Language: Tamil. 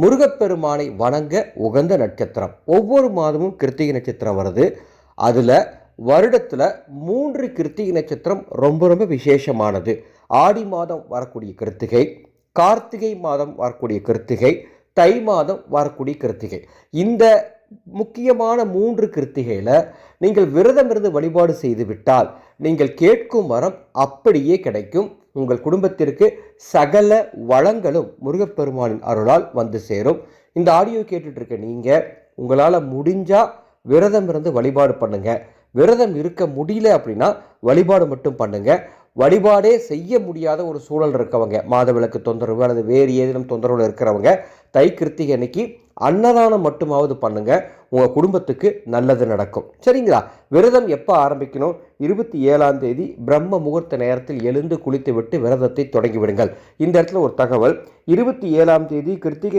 முருகப்பெருமானை வணங்க உகந்த நட்சத்திரம். ஒவ்வொரு மாதமும் கிருத்திகை நட்சத்திரம் வருது. அதில் வருடத்தில் மூன்று கிருத்திகை நட்சத்திரம் ரொம்ப ரொம்ப விசேஷமானது. ஆடி மாதம் வரக்கூடிய கிருத்திகை கார்த்திகை மாதம் வரக்கூடிய கிருத்திகை தை மாதம் வரக்கூடிய கிருத்திகை. இந்த முக்கியமான மூன்று கிருத்திகையில் நீங்கள் விரதமிருந்து வழிபாடு செய்துவிட்டால் நீங்கள் கேட்கும் வரம் அப்படியே கிடைக்கும். உங்கள் குடும்பத்திற்கு சகல வளங்களும் முருகப்பெருமானின் அருளால் வந்து சேரும். இந்த ஆடியோ கேட்டுட்ருக்க நீங்கள் உங்களால் முடிஞ்சால் விரதம் இருந்து வழிபாடு பண்ணுங்கள் விரதம் இருக்க முடியல அப்படின்னா வழிபாடு மட்டும் பண்ணுங்கள் வழிபாடே செய்ய முடியாத ஒரு சூழல் இருக்கவங்க. மாதவிளக்கு தொந்தரவு அல்லது வேறு ஏதேனும் தொந்தரவுல இருக்கிறவங்க தை கிருத்திகை அன்னைக்கு அன்னதானம் மட்டுமாவது பண்ணுங்க. உங்க குடும்பத்துக்கு நல்லது நடக்கும். சரிங்களா? விரதம் எப்போ ஆரம்பிக்கணும்? இருபத்தி ஏழாம் தேதி பிரம்ம முகூர்த்த நேரத்தில் எழுந்து குளித்து விட்டு விரதத்தை தொடங்கிவிடுங்கள் இந்த இடத்துல ஒரு தகவல். இருபத்தி ஏழாம் தேதி கிருத்திகை